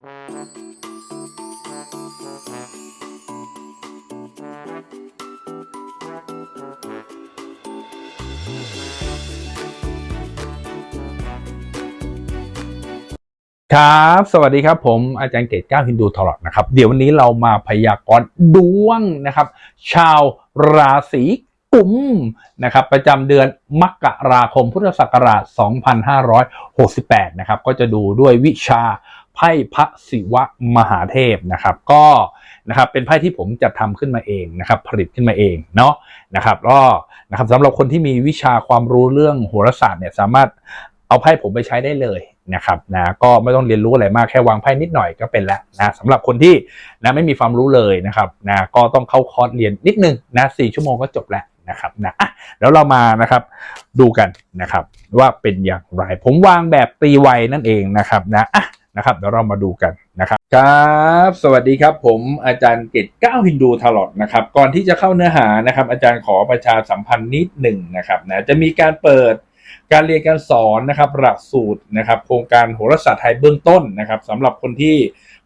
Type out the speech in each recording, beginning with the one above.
ครับ สวัสดีครับผมอาจารย์เกตก้าฮินดูทอร์นะครับ เดี๋ยววันนี้เรามาพยากรณ์ดวงนะครับ ชาวราศีกุมนะครับ ประจำเดือนมกราคมพุทธศักราช 2568 นะครับ ก็จะดูด้วยวิชา ไพ่พระศิวะมหาเทพนะครับ ก็นะครับเป็นไพ่ที่ผมจะทำขึ้นมาเองนะครับ ผลิตขึ้นมาเองเนาะนะครับก็นะครับสำหรับคนที่มีวิชาความรู้เรื่องโหราศาสตร์เนี่ยสามารถเอาไพ่ผมไปใช้ได้เลยนะครับนะก็ไม่ต้องเรียนรู้อะไรมากแค่วางไพ่นิดหน่อยก็เป็นแล้วนะสำหรับคนที่นะไม่มีความรู้เลยนะครับนะก็ต้องเข้าคอร์สเรียนนิดนึงนะสี่ชั่วโมงก็จบแล้วนะครับนะอะแล้วเรามานะครับดูกันนะครับว่าเป็นอย่างไร ผมวางแบบตีไวนั่นเองนะครับนะอะ นะครับเดี๋ยวเรามาดูกันนะครับครับ สวัสดีครับ ผมอาจารย์เกตก้าวฮินดูทาร์ลอตนะครับ ก่อนที่จะเข้าเนื้อหานะครับ อาจารย์ขอประชาสัมพันธ์นิดหนึ่งนะครับนะจะมีการเปิดการเรียนการสอนนะครับหลักสูตรนะครับ โครงการโหราศาสตร์ไทยเบื้องต้นนะครับสำหรับคนที่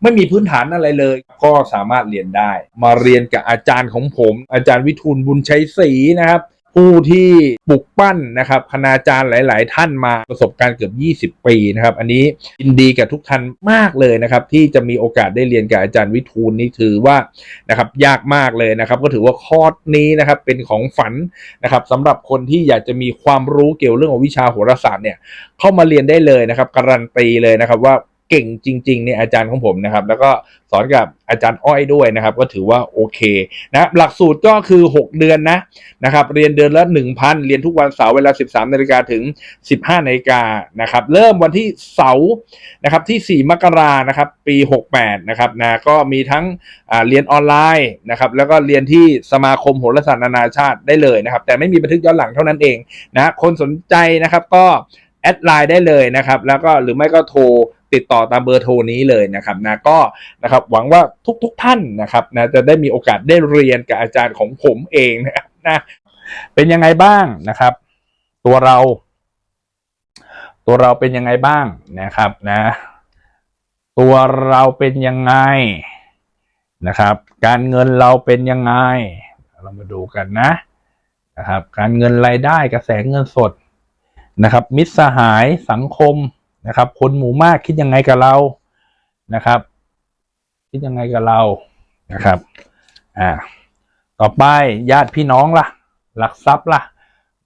ไม่มีพื้นฐานอะไรเลย ก็สามารถเรียนได้ มาเรียนกับอาจารย์ของผม อาจารย์วิทูลบุญชัยศรีนะครับ ผู้ที่ปลุกปั้นนะครับคณาจารย์หลาย ๆ ท่านมาประสบการณ์เกือบ 20 ปีนะครับ อันนี้ยินดีกับทุกท่านมากเลยนะครับ ที่จะมีโอกาสได้เรียนกับอาจารย์วิทูลนี่ถือว่านะครับยากมากเลยนะครับ ก็ถือว่าคอร์สนี้นะครับเป็นของฝันนะครับสำหรับคนที่อยากจะมีความรู้เกี่ยวเรื่องของวิชาโหราศาสตร์เนี่ยเข้ามาเรียนได้เลยนะครับการันตีเลยนะครับว่า เก่งจริงๆเนี่ยอาจารย์ของผมนะครับ แล้วก็สอนกับอาจารย์อ้อยด้วยนะครับ ก็ถือว่าโอเคนะหลักสูตรก็คือ 6 เดือนนะนะครับ เรียนเดือนละ 1,000 เรียนทุกวันเสาร์เวลา 13นาฬิกาถึง 15นาฬิกานะครับ เริ่มวันที่เสาร์นะครับที่ 4 มกรานะครับ ปี 68 นะครับนะก็มีทั้งเรียนออนไลน์นะครับ แล้วก็เรียนที่สมาคมโหราศาสตร์นานาชาติได้เลยนะครับ แต่ไม่มีบันทึกย้อนหลังเท่านั้นเองนะคนสนใจนะครับก็แอดไลน์ได้เลยนะครับ แล้วก็หรือไม่ก็โทร ติดต่อตามเบอร์โทรนี้เลยนะครับนะก็นะครับหวังว่าทุกๆทท่านนะครับนะจะได้มีโอกาสได้เรียนกับอาจารย์ของผมเองนะครับนะเป็นยังไงบ้างนะครับ ตัวเรา ตัวเราเป็นยังไงบ้างนะครับนะ ตัวเราเป็นยังไงนะครับ การเงินเราเป็นยังไง เรามาดูกันนะนะครับ การเงินรายได้กระแสเงินสดนะครับ มิตรสหายสังคม นะครับ คนหมู่มากคิดยังไงกับเรานะครับ คิดยังไงกับเรานะครับอ่าต่อไปญาติพี่น้องล่ะ หลักทรัพย์ล่ะ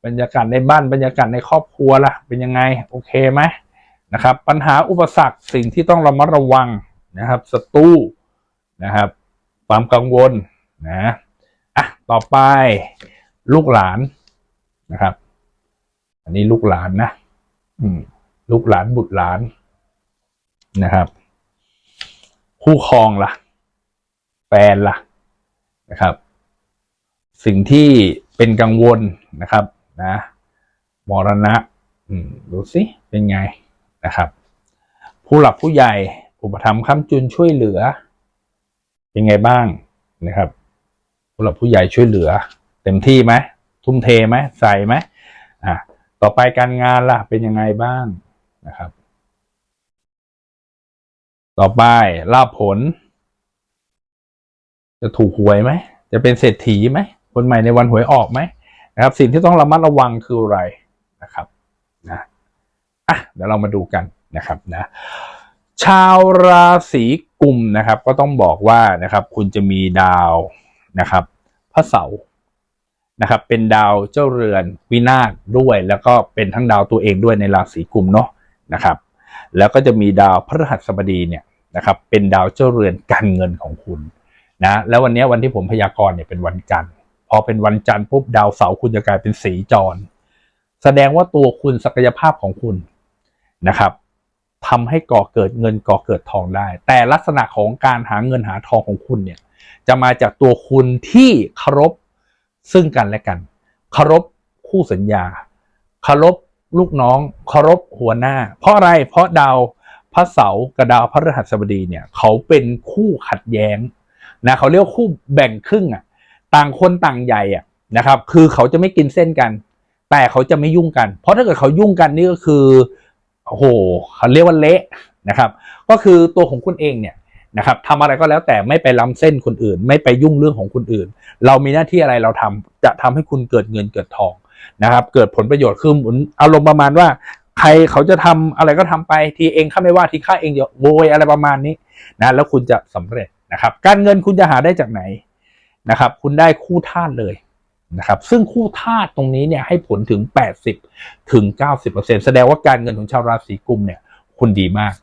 บรรยากาศในบ้านบรรยากาศในครอบครัวล่ะ เป็นยังไงโอเคไหมนะครับ ปัญหาอุปสรรคสิ่งที่ต้องระมัดระวังนะครับศัตรูนะครับ ความกังวลนะอะต่อไปลูกหลานนะครับ อันนี้ลูกหลานนะ อืม ลูกหลานบุตรหลานนะครับ คู่ครองล่ะแฟนล่ะนะครับ สิ่งที่เป็นกังวลนะครับ นะมรณะดูสิเป็นไงนะครับ ผู้หลักผู้ใหญ่อุปถัมภ์ค้ำจุนช่วยเหลือ เป็นไงบ้างนะครับ ผู้หลักผู้ใหญ่ช่วยเหลือ เต็มที่ไหมทุ่มเทไหมใส่ไหมอะต่อไปการงานล่ะเป็นยังไงบ้าง นะครับ ต่อไปลาภผล จะถูกหวยไหม จะเป็นเศรษฐีไหม คนใหม่ในวันหวยออกไหมนะครับ สิ่งที่ต้องระมัดระวังคืออะไรนะครับนะอะเดี๋ยวเรามาดูกันนะครับนะชาวราศีกุมนะครับ ก็ต้องบอกว่านะครับ คุณจะมีดาวนะครับพระเสาร์นะครับ เป็นดาวเจ้าเรือนวินาศด้วย แล้วก็เป็นทั้งดาวตัวเองด้วยในราศีกุมเนาะ นะครับ แล้วก็จะมีดาวพฤหัสบดีเนี่ยนะครับ เป็นดาวเจ้าเรือนการเงินของคุณนะ แล้ววันนี้วันที่ผมพยากรณ์เนี่ยเป็นวันจันทร์ พอเป็นวันจันทร์ปุ๊บดาวเสาร์คุณจะกลายเป็นสีจร แสดงว่าตัวคุณศักยภาพของคุณนะครับทำให้ก่อเกิดเงินก่อเกิดทองได้ แต่ลักษณะของการหาเงินหาทองของคุณเนี่ยจะมาจากตัวคุณที่เคารพซึ่งกันและกันเคารพคู่สัญญาเคารพ ลูกน้องเคารพหัวหน้า เพราะอะไรเพราะดาวพระเสาร์กับดาวพระฤหัสบดีเนี่ย เขาเป็นคู่ขัดแย้งนะเขาเรียกคู่แบ่งครึ่งอะ ต่างคนต่างใหญ่อะนะครับ คือเขาจะไม่กินเส้นกัน แต่เขาจะไม่ยุ่งกัน เพราะถ้าเกิดเขายุ่งกันนี่ก็คือโอ้โหเขาเรียกว่าเละนะครับ ก็คือตัวของคุณเองเนี่ยนะครับทำอะไรก็แล้วแต่ไม่ไปล้ำเส้นคนอื่น ไม่ไปยุ่งเรื่องของคนอื่น เรามีหน้าที่อะไรเราทำจะทำให้คุณเกิดเงินเกิดทอง นะครับ เกิดผลประโยชน์คือเหมือนอารมณ์ประมาณว่า ใครเขาจะทำอะไรก็ทำไปทีเองข้าไม่ว่าทีข้าเองโวยอะไรประมาณนี้นะแล้วคุณจะสำเร็จนะครับ การเงินคุณจะหาได้จากไหนนะครับ คุณได้คู่ธาตุเลยนะครับ ซึ่งคู่ธาตุตรงนี้เนี่ยให้ผลถึง 80 ถึง 90%แสดงว่าการเงินของชาวราศีกุมเนี่ย คุณดีมาก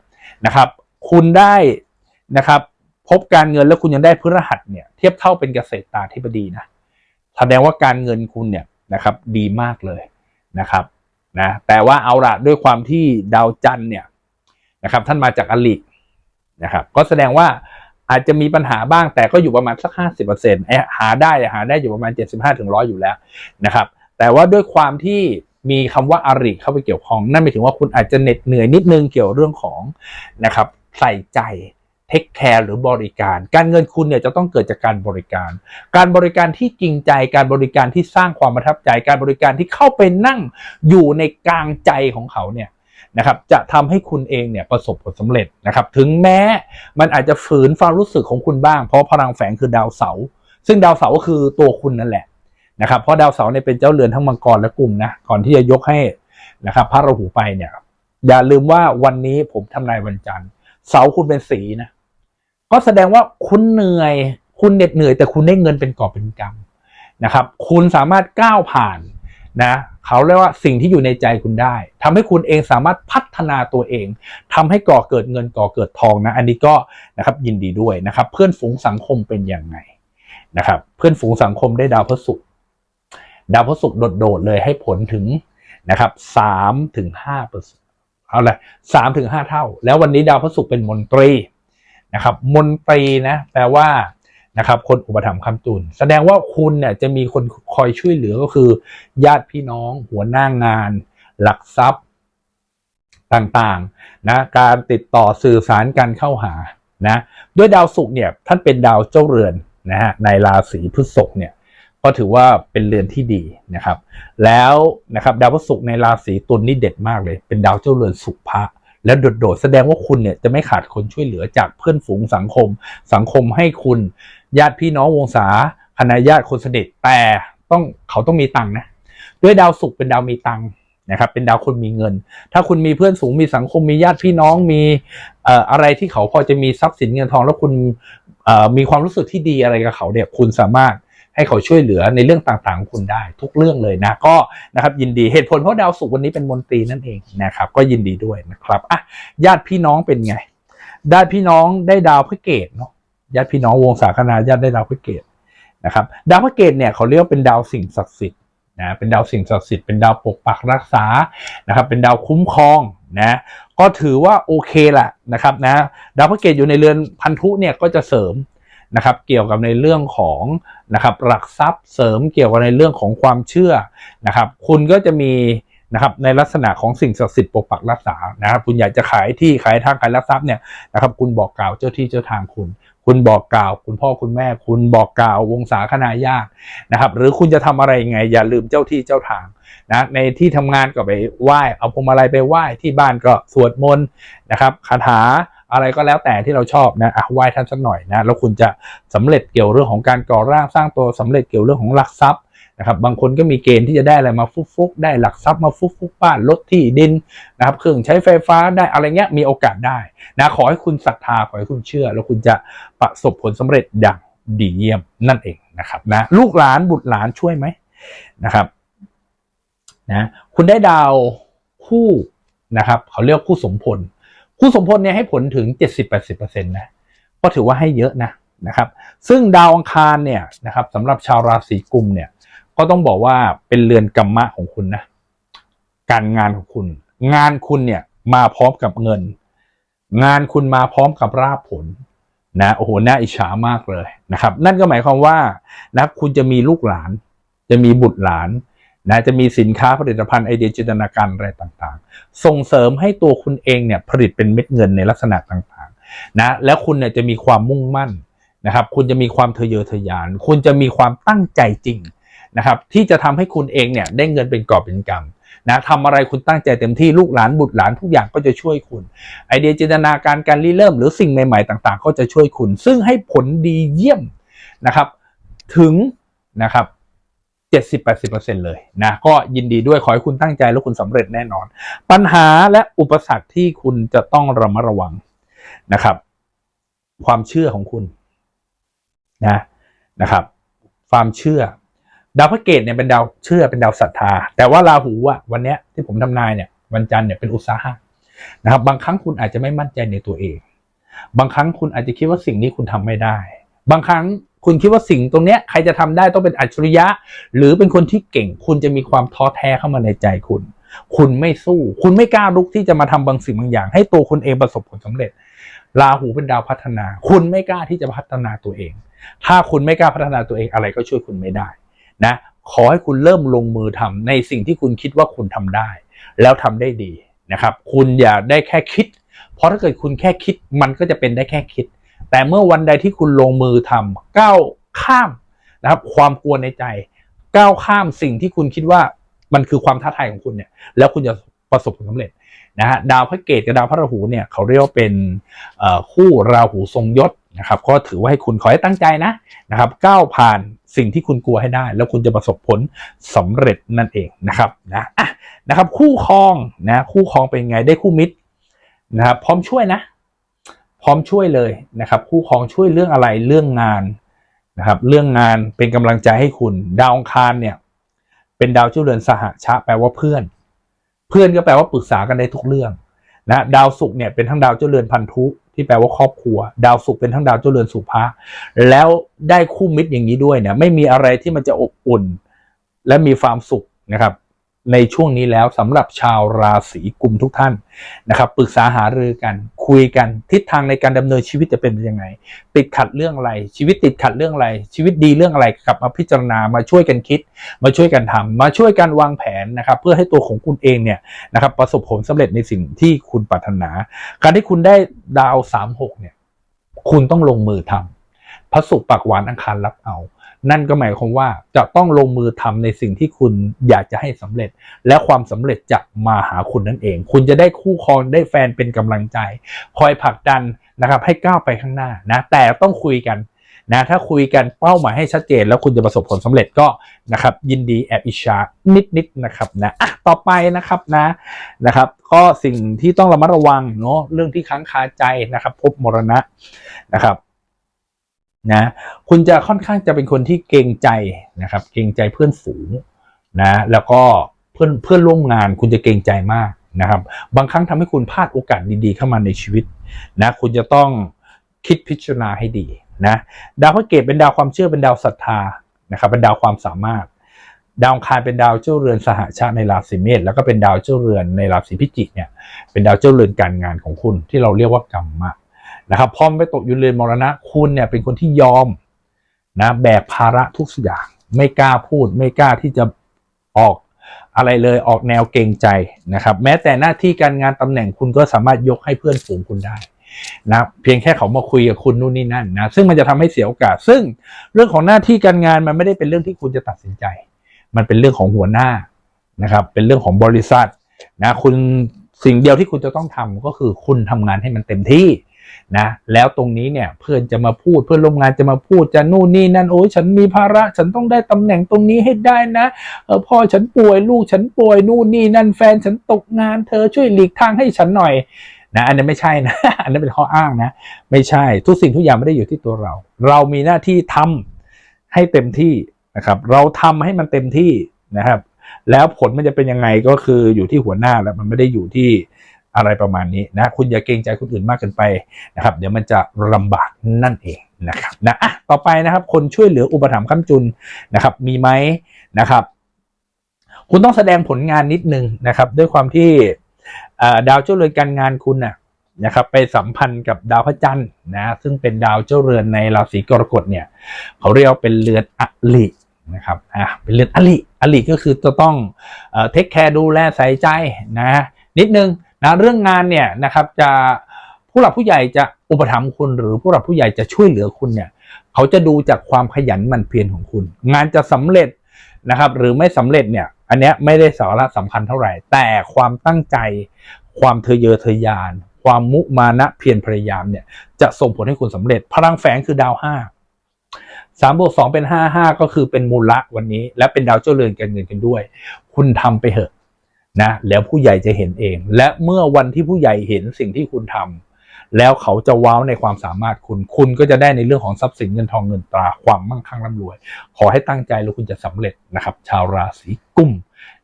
นะครับ คุณได้นะครับ พบการเงินแล้วคุณยังได้พฤหัสเนี่ย เทียบเท่าเป็นเกษตรตาธิบดีนะแสดงว่าการเงินคุณเนี่ย นะครับดีมากเลยนะครับนะแต่ว่าเอาละด้วยความที่ดาวจันทร์เนี่ยนะครับท่านมาจากอลิกนะครับก็แสดงว่าอาจจะมีปัญหาบ้างแต่ก็อยู่ประมาณสักห้าสิบเปอร์เซ็นต์หาได้หาได้อยู่ประมาณเจ็ดสิบห้าถึงร้อยอยู่แล้วนะครับแต่ว่าด้วยความที่มีคำว่าอาริเข้าไปเกี่ยวข้อง นั่นหมายถึงว่าคุณอาจจะเหน็ดเหนื่อยนิดนึงเกี่ยวเรื่องของนะครับใส่ใจ ทคแคร์หรือบริการ การเงินคุณเนี่ยจะต้องเกิดจากการบริการ การบริการที่จริงใจการบริการที่สร้างความประทับใจ การบริการที่เข้าไปนั่งอยู่ในกลางใจของเขาเนี่ยนะครับจะทำให้คุณเองเนี่ยประสบผลสำเร็จนะครับถึงแม้มันอาจจะฝืนความรู้สึกของคุณบ้าง เพราะพลังแฝงคือดาวเสาร์ซึ่งดาวเสาร์ก็คือตัวคุณนั่นแหละนะครับเพราะดาวเสาร์เนี่ยเป็นเจ้าเรือนทั้งมังกรและกลุ่มนะก่อนที่จะยกให้นะครับพระราหูไปเนี่ยอย่าลืมว่าวันนี้ผมทำนายวันจันทร์เสาคุณเป็นสีนะ ก็แสดงว่าคุณเหนื่อย คุณเหน็ดเหนื่อย แต่คุณได้เงินเป็นกอบเป็นกำนะครับ คุณสามารถก้าวผ่านนะเขาเรียกว่าสิ่งที่อยู่ในใจคุณได้ทำให้คุณเองสามารถพัฒนาตัวเองทำให้ก่อเกิดเงินก่อเกิดทองนะ อันนี้ก็นะครับยินดีด้วยนะครับ เพื่อนฝูงสังคมเป็นยังไงนะครับ เพื่อนฝูงสังคมได้ดาวพระศุกร์ดาวพระศุกร์โดดๆเลยให้ผลถึงนะครับสามถึงห้าเปอร์เซ็นต์เอาเลยสามถึงห้าเท่า แล้ววันนี้ดาวพระศุกร์เป็นมนตรี นะครับมนตรีนะแปลว่านะครับคนอุปถัมภ์คำจุน แสดงว่าคุณเนี่ยจะมีคนคอยช่วยเหลือก็คือ ญาติพี่น้อง หัวหน้างาน หลักทรัพย์ต่างๆนะการติดต่อสื่อสารการเข้าหานะด้วยดาวศุกร์เนี่ยท่านเป็นดาวเจ้าเรือนนะฮะในราศีพฤษภเนี่ยก็ถือว่าเป็นเรือนที่ดีนะครับ แล้วนะครับดาวพฤษภในราศีตุลนี่เด็ดมากเลย เป็นดาวเจ้าเรือนสุภะ แล้วโดดๆ แสดงว่าคุณเนี่ยจะไม่ขาดคนช่วยเหลือจากเพื่อนฝูงสังคม สังคมให้คุณ ญาติพี่น้องวงศาคณะญาติคนสนิทแต่ต้องเขาต้องมีตังค์นะด้วยดาวศุกร์เป็นดาวมีตังค์นะครับเป็นดาวคนมีเงิน ถ้าคุณมีเพื่อนสูงมีสังคมมีญาติพี่น้องมีอะไรที่เขาพอจะมีทรัพย์สินเงินทอง แล้วคุณมีความรู้สึกที่ดีอะไรกับเขาเนี่ยคุณสามารถ ให้เขาช่วยเหลือในเรื่องต่างๆของคุณได้ ทุกเรื่องเลยนะก็นะครับยินดีเหตุผลเพราะดาวศุกร์วันนี้เป็นมนตรีนั่นเองนะครับก็ยินดีด้วยนะครับอะญาติพี่น้องเป็นไงญาติพี่น้องได้ดาวพระเกตเนาะญาติพี่น้องวงศาคณาญาติได้ดาวพระเกตนะครับดาวพระเกตเนี่ยเขาเรียกเป็นดาวสิ่งศักดิ์สิทธิ์นะเป็นดาวสิ่งศักดิ์สิทธิ์เป็นดาวปกปักรักษานะครับเป็นดาวคุ้มครองนะก็ถือว่าโอเคแหละนะครับนะดาวพระเกตอยู่ในเรือนพันธุเนี่ยก็จะเสริม นะครับเกี่ยวกับในเรื่องของนะครับหลักทรัพย์เสริมเกี่ยวกับในเรื่องของความเชื่อนะครับ คุณก็จะมีนะครับในลักษณะของสิ่งศักดิ์สิทธิ์ปกปักรักษานะครับคุณอยากจะขายที่ขายทางขายรับทรัพย์เนี่ยนะครับคุณบอกกล่าวเจ้าที่เจ้าทางคุณ คุณบอกกล่าว คุณพ่อคุณแม่ คุณบอกกล่าววงศาคณาญาตินะครับ หรือคุณจะทำอะไรยังไง อย่าลืมเจ้าที่เจ้าทางนะในที่ทำงานก็ไปไหว้เอาพวงมาลัยไปไหว้ที่บ้านก็สวดมนต์นะครับคาถา อะไรก็แล้วแต่ที่เราชอบนะอะไหว้ท่านสักหน่อยนะแล้วคุณจะสำเร็จเกี่ยวเรื่องของการก่อร่างสร้างตัวสำเร็จเกี่ยวเรื่องของหลักทรัพย์นะครับบางคนก็มีเกณฑ์ที่จะได้อะไรมาฟุกๆได้หลักทรัพย์มาฟุกๆบ้านรถที่ดินนะครับเครื่องใช้ไฟฟ้าได้อะไรเงี้ยมีโอกาสได้นะขอให้คุณศรัทธาขอให้คุณเชื่อ แล้วคุณจะประสบผลสำเร็จอย่างดีเยี่ยมนั่นเองนะครับนะลูกหลานบุตรหลานช่วยไหมนะครับนะคุณได้ดาวคู่นะครับเขาเรียกคู่สมพล คู่สมพลเนี่ยให้ผลถึง 70-80%นะก็ถือว่าให้เยอะนะนะครับ ซึ่งดาวอังคารเนี่ยนะครับสำหรับชาวราศีกุมเนี่ยก็ต้องบอกว่าเป็นเรือนกรรมะของคุณนะการงานของคุณ งานคุณเนี่ยมาพร้อมกับเงิน งานคุณมาพร้อมกับราบผลนะโอ้โหน่าอิจฉามากเลยนะครับ นั่นก็หมายความว่านะคุณจะมีลูกหลาน จะมีบุตรหลาน นะจะมีสินค้าผลิตภัณฑ์ไอเดียจินตนาการอะไรต่างๆ ส่งเสริมให้ตัวคุณเองเนี่ยผลิตเป็นเม็ดเงินในลักษณะต่างๆนะแล้วคุณเนี่ยจะมีความมุ่งมั่นนะครับคุณจะมีความทะเยอทะยาน คุณจะมีความตั้งใจจริงนะครับที่จะทำให้คุณเองเนี่ยได้เงินเป็นกอบเป็นกำนะทำอะไรคุณตั้งใจเต็มที่ลูกหลานบุตรหลานทุกอย่างก็จะช่วยคุณ ไอเดียจินตนาการการริเริ่ม หรือสิ่งใหม่ๆต่างๆ ก็จะช่วยคุณ ซึ่งให้ผลดีเยี่ยมนะครับถึงนะครับ 70-80%เลยนะก็ยินดีด้วยขอให้คุณตั้งใจแล้วคุณสำเร็จแน่นอน ปัญหาและอุปสรรคที่คุณจะต้องระมัดระวังนะครับ ความเชื่อของคุณนะนะครับ ความเชื่อ ดาวพระเกตเนี่ยเป็นดาวเชื่อเป็นดาวศรัทธา แต่ว่าราหูอะวันเนี้ยที่ผมทำนายเนี่ยวันจันทร์เนี่ยเป็นอุตสาหะนะครับ บางครั้งคุณอาจจะไม่มั่นใจในตัวเอง บางครั้งคุณอาจจะคิดว่าสิ่งนี้คุณทำไม่ได้ บางครั้ง คุณคิดว่าสิ่งตรงเนี้ยใครจะทำได้ต้องเป็นอัจฉริยะ หรือเป็นคนที่เก่ง คุณจะมีความท้อแท้เข้ามาในใจคุณ คุณไม่สู้ คุณไม่กล้าลุกที่จะมาทำบางสิ่งบางอย่าง ให้ตัวคุณเองประสบผลสำเร็จราหูเป็นดาวพัฒนา คุณไม่กล้าที่จะพัฒนาตัวเอง ถ้าคุณไม่กล้าพัฒนาตัวเองอะไรก็ช่วยคุณไม่ได้นะ ขอให้คุณเริ่มลงมือทำในสิ่งที่คุณคิดว่าคุณทำได้ แล้วทำได้ดีนะครับ คุณอย่าได้แค่คิด เพราะถ้าเกิดคุณแค่คิดมันก็จะเป็นได้แค่คิด แต่เมื่อวันใดที่คุณลงมือทำก้าวข้ามนะครับความกลัวในใจก้าวข้ามสิ่งที่คุณคิดว่ามันคือความท้าทายของคุณเนี่ย แล้วคุณจะประสบผลสำเร็จนะฮะดาวพระเกตกับดาวพระราหูเนี่ยเขาเรียกว่าเป็นคู่ราหูทรงยศนะครับก็ถือว่าให้คุณขอให้ตั้งใจนะนะครับก้าวผ่านสิ่งที่คุณกลัวให้ได้ แล้วคุณจะประสบผลสำเร็จนั่นเองนะครับนะอะนะครับ คู่ครองนะคู่ครองเป็นไงได้คู่มิตรนะครับพร้อมช่วยนะ พร้อมช่วยเลยนะครับ คู่ครองช่วยเรื่องอะไรเรื่องงานนะครับ เรื่องงานเป็นกำลังใจให้คุณ ดาวองคารเนี่ย เป็นดาวเจ้าเรือนสหชะแปลว่าเพื่อน เพื่อนก็แปลว่าปรึกษากันได้ทุกเรื่องนะดาวศุกร์เนี่ยเป็นทั้งดาวเจ้าเรือนพันธุที่แปลว่าครอบครัว ดาวศุกร์เป็นทั้งดาวเจ้าเรือนสุภะแล้วได้คู่มิตรอย่างนี้ด้วยเนี่ยไม่มีอะไรที่มันจะอบอุ่น และมีความสุขนะครับ ในช่วงนี้แล้วสำหรับชาวราศีกุมทุกท่านนะครับปรึกษาหารือกันคุยกันทิศทางในการดำเนินชีวิตจะเป็นยังไง ติดขัดเรื่องอะไร ชีวิตติดขัดเรื่องอะไร ชีวิตดีเรื่องอะไรกลับมาพิจารณามาช่วยกันคิด มาช่วยกันทำมาช่วยกันวางแผนนะครับเพื่อให้ตัวของคุณเองเนี่ยนะครับประสบผลสำเร็จในสิ่งที่คุณปรารถนา การที่คุณได้ดาวสามหกเนี่ยคุณต้องลงมือทำพระศุกร์ปากหวานอังคารรับเอา นั่นก็หมายความว่าจะต้องลงมือทำในสิ่งที่คุณอยากจะให้สำเร็จ และความสำเร็จจะมาหาคุณนั่นเอง คุณจะได้คู่ครองได้แฟนเป็นกำลังใจ คอยผลักดันนะครับ ให้ก้าวไปข้างหน้านะ แต่ต้องคุยกันนะถ้าคุยกันเป้าหมายให้ชัดเจน แล้วคุณจะประสบผลสำเร็จก็นะครับ ยินดีแอบอิจฉานิดๆนะครับนะอะต่อไปนะครับนะนะครับ ก็สิ่งที่ต้องระมัดระวังเนาะเรื่องที่ค้างคาใจนะครับ พบมรณะนะครับ นะคุณจะค่อนข้างจะเป็นคนที่เกรงใจนะครับ เกรงใจเพื่อนฝูงนะแล้วก็เพื่อนเพื่อนร่วมงานคุณจะเกรงใจมากนะครับ บางครั้งทำให้คุณพลาดโอกาสดีๆ เข้ามาในชีวิตนะคุณจะต้องคิดพิจารณาให้ดีนะดาวพระเกตเป็นดาวความเชื่อเป็นดาวศรัทธานะครับเป็นดาวความสามารถ ดาวคารเป็นดาวเจ้าเรือนสหชาติในราศีเมษแล้วก็เป็นดาวเจ้าเรือนในราศีพิจิกเนี่ยเป็นดาวเจ้าเรือนการงานของคุณที่เราเรียกว่ากรรมะ นะครับพอมไปตกอยู่เรือนมรณะคุณเนี่ยเป็นคนที่ยอมนะแบกภาระทุกอย่าง ไม่กล้าพูด ไม่กล้าที่จะออกอะไรเลยออกแนวเกรงใจนะครับ แม้แต่หน้าที่การงานตำแหน่งคุณก็สามารถยกให้เพื่อนฝูงคุณได้นะเพียงแค่เขามาคุยกับคุณนู่นนี่นั่นนะซึ่งมันจะทำให้เสียโอกาส ซึ่งเรื่องของหน้าที่การงานมันไม่ได้เป็นเรื่องที่คุณจะตัดสินใจ มันเป็นเรื่องของหัวหน้านะครับ เป็นเรื่องของบริษัทนะคุณสิ่งเดียวที่คุณจะต้องทำก็คือคุณทำงานให้มันเต็มที่ นะแล้วตรงนี้เนี่ยเพื่อนจะมาพูดเพื่อนร่วมงานจะมาพูดจะนู่นนี่นั่นโอ้ยฉันมีภาระ ฉันต้องได้ตำแหน่งตรงนี้ให้ได้นะเออพ่อฉันป่วยลูกฉันป่วยนู่นนี่นั่นแฟนฉันตกงานเธอช่วยหลีกทางให้ฉันหน่อยนะอันนั้นไม่ใช่นะ อันนั้นเป็นข้ออ้างนะ ไม่ใช่ทุกสิ่งทุกอย่างไม่ได้อยู่ที่ตัวเรา เรามีหน้าที่ทำให้เต็มที่นะครับ เราทำให้มันเต็มที่นะครับ แล้วผลมันจะเป็นยังไงก็คืออยู่ที่หัวหน้าแล้วมันไม่ได้อยู่ที่ อะไรประมาณนี้นะคุณอย่าเกรงใจคนอื่นมากเกินไปนะครับ เดี๋ยวมันจะลำบากนั่นเองนะครับนะอะต่อไปนะครับ คนช่วยเหลืออุปถัมภ์ค้ำจุนนะครับ มีไหมนะครับ คุณต้องแสดงผลงานนิดนึงนะครับ ด้วยความที่ดาวเจ้าเรือนการงานคุณน่ะนะครับไปสัมพันธ์กับดาวพระจันทร์นะซึ่งเป็นดาวเจ้าเรือนในราศีกรกฎเนี่ยเขาเรียกเป็นเรือนอลินะครับอะเป็นเรือนอลิอลิก็คือจะต้องเทคแคร์ดูแลใส่ใจนะนิดนึง นะเรื่องงานเนี่ยนะครับจะผู้หลักผู้ใหญ่จะอุปถัมภ์คุณหรือผู้หลักผู้ใหญ่จะช่วยเหลือคุณเนี่ยเขาจะดูจากความขยันหมั่นเพียรของคุณ งานจะสำเร็จนะครับ หรือไม่สำเร็จเนี่ย อันเนี้ยไม่ได้สาระสำคัญเท่าไหร่ แต่ความตั้งใจ ความเทะเยอทะยาน ความมุมานะเพียรพยายามเนี่ยจะส่งผลให้คุณสำเร็จ พลังแฝงคือดาวห้าสามบวกสองเป็นห้าห้าก็คือเป็นมูลละวันนี้ และเป็นดาวเจ้าเรือนการเงินกันด้วย คุณทำไปเถอะ นะแล้วผู้ใหญ่จะเห็นเอง และเมื่อวันที่ผู้ใหญ่เห็นสิ่งที่คุณทำแล้วเขาจะว้าวในความสามารถคุณ คุณก็จะได้ในเรื่องของทรัพย์สินเงินทองเงินตราความมั่งคั่งร่ำรวย ขอให้ตั้งใจแล้วคุณจะสำเร็จนะครับ ชาวราศีกุม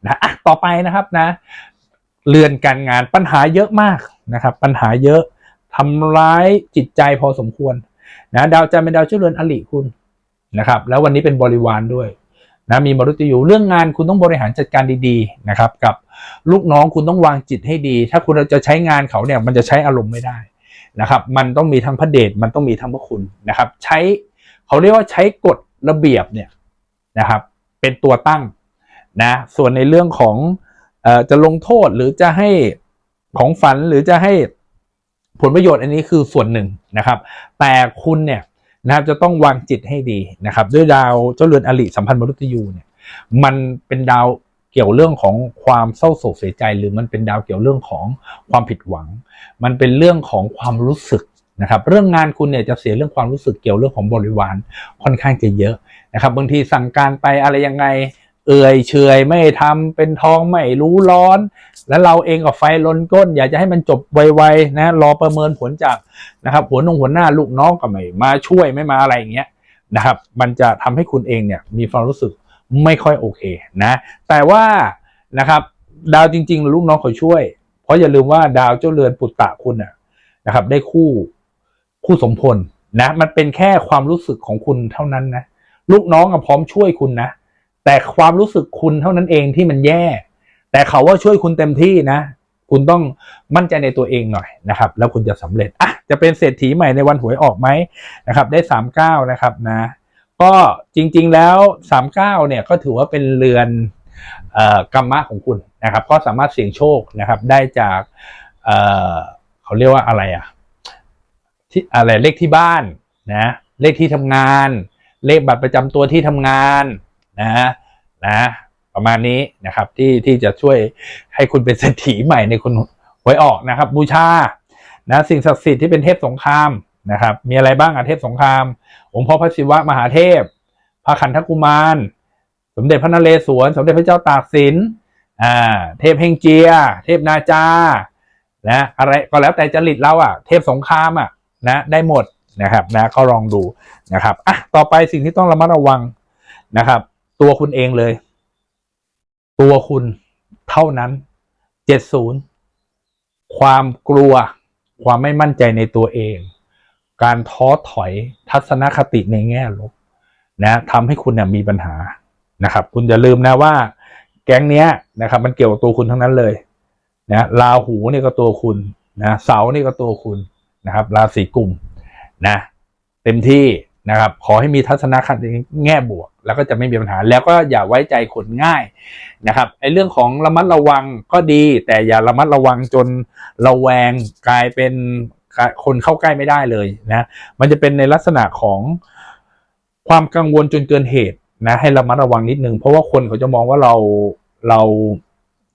นะอะต่อไปนะครับนะ เรือนการงานปัญหาเยอะมากนะครับ ปัญหาเยอะทำร้ายจิตใจพอสมควรนะดาวจันทร์เป็นดาวเจ้าเรือนอลิคุณนะครับ แล้ววันนี้เป็นบริวารด้วย นะมีมรุตยูเรื่องงานคุณต้องบริหารจัดการดีๆนะครับกับลูกน้องคุณต้องวางจิตให้ดี ถ้าคุณจะใช้งานเขาเนี่ยมันจะใช้อารมณ์ไม่ได้นะครับมันต้องมีทั้งพระเดชมันต้องมีทั้งพระคุณนะครับ ใช้เขาเรียกว่าใช้กฎระเบียบเนี่ยนะครับเป็นตัวตั้งนะส่วนในเรื่องของออจะลงโทษหรือจะให้ของฝันหรือจะให้ผลประโยชน์อันนี้คือส่วนหนึ่งนะครับ แต่คุณเนี่ย นะครับจะต้องวางจิตให้ดีนะครับ ด้วยดาวเจ้าเรือนอลิสัมพันธ์มรุตยูเนี่ยมันเป็นดาวเกี่ยวเรื่องของความเศร้าโศกเสียใจ หรือมันเป็นดาวเกี่ยวเรื่องของความผิดหวัง มันเป็นเรื่องของความรู้สึกนะครับเรื่องงานคุณเนี่ยจะเสียเรื่องความรู้สึกเกี่ยวเรื่องของบริวารค่อนข้างจะเยอะนะครับบางทีสั่งการไปอะไรยังไง เอื่อยเฉยไม่ทำเป็นทองไม่รู้ร้อน แล้วเราเองกับไฟลนก้น อยากจะให้มันจบไวๆนะรอประเมินผลจากนะครับหัวนงหัวหน้าลูกน้องก็ไม่มาช่วยไม่มาอะไรอย่างเงี้ยนะครับ มันจะทำให้คุณเองเนี่ยมีความรู้สึกไม่ค่อยโอเคนะ แต่ว่านะครับดาวจริงๆลูกน้องเขาช่วย เพราะอย่าลืมว่าดาวเจ้าเรือนปุตตะคุณน่ะนะครับ ได้คู่คู่สมพลนะ มันเป็นแค่ความรู้สึกของคุณเท่านั้นนะลูกน้องก็พร้อมช่วยคุณนะ แต่ความรู้สึกคุณเท่านั้นเองที่มันแย่ แต่เขาว่าช่วยคุณเต็มที่นะ คุณต้องมั่นใจในตัวเองหน่อยนะครับ แล้วคุณจะสำเร็จอะจะเป็นเศรษฐีใหม่ในวันหวยออกไหมนะครับ ได้สามเก้านะครับนะ ก็จริงๆแล้วสามเก้าเนี่ยก็ถือว่าเป็นเรือนเออกรรมะของคุณนะครับ ก็สามารถเสี่ยงโชคนะครับ ได้จากเออเขาเรียกว่าอะไรอะที่อะไรเลขที่บ้านนะเลขที่ทำงาน เลขบัตรประจำตัวที่ทำงานนะนะ ประมาณนี้นะครับ ที่ที่จะช่วยให้คุณเป็นเศรษฐีใหม่ในคนหวยออกนะครับ บูชานะสิ่งศักดิ์สิทธิ์ที่เป็นเทพสงครามนะครับ มีอะไรบ้างอะเทพสงคราม องค์พ่อพระศิวะมหาเทพพระขันธกุมาร สมเด็จพระนเรศวร สมเด็จพระเจ้าตากสินอ่าเทพเฮงเจีย เทพนาจานะอะไรก็แล้วแต่จริตเราอะ เทพสงครามอะนะได้หมดนะครับนะก็ลองดูนะครับอะต่อไปสิ่งที่ต้องระมัดระวังนะครับ ตัวคุณเองเลย ตัวคุณเท่านั้นเจ็ดศูนย์ความกลัวความไม่มั่นใจในตัวเอง การท้อถอยทัศนคติในแง่ลบนะทำให้คุณเนี่ยมีปัญหานะครับ คุณอย่าลืมนะว่า แก๊งเนี้ยนะครับ มันเกี่ยวกับตัวคุณทั้งนั้นเลยนะราหูนี่ก็ตัวคุณนะเสานี่ก็ตัวคุณนะครับ ราศีกุมนะ เต็มที่ นะครับ ขอให้มีทัศนคติแง่บวก แล้วก็จะไม่มีปัญหา แล้วก็อย่าไว้ใจคนง่ายนะครับไอ้เรื่องของระมัดระวังก็ดี แต่อย่าระมัดระวังจนระแวงกลายเป็นคนเข้าใกล้ไม่ได้เลยนะ มันจะเป็นในลักษณะของความกังวลจนเกินเหตุนะ ให้ระมัดระวังนิดนึง เพราะว่าคนเขาจะมองว่าเราเรา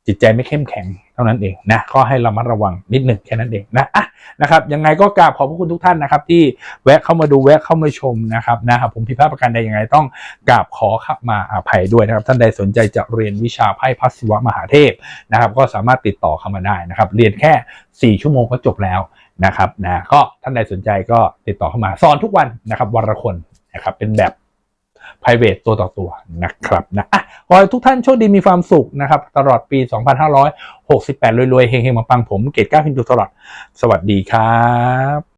จิตใจไม่เข้มแข็งเท่านั้นเองนะก็ให้ระมัดระวังนิดหนึ่งแค่นั้นเองนะอะนะครับยังไงก็กราบขอบพระคุณทุกท่านนะครับ ที่แวะเข้ามาดูแวะเข้ามาชมนะครับนะครับผมผิพาดประการใดยังไงต้องกราบขอขมาอภัยด้วยนะครับ ท่านใดสนใจจะเรียนวิชาไพ่พัสวะมหาเทพนะครับ ก็สามารถติดต่อเข้ามาได้นะครับ เรียนแค่ 4 ชั่วโมงก็จบแล้วนะครับนะก็ท่านใดสนใจก็ติดต่อเข้ามาสอนทุกวันนะครับวันละคนนะครับเป็นแบบ private ตัวต่อตัวนะครับนะอะขอให้ทุกท่านโชคดีมีความสุขนะครับ ตลอดปี 2568 รวยๆเฮงๆมาปังผมเกตก้าพินดูตลอด สวัสดีครับ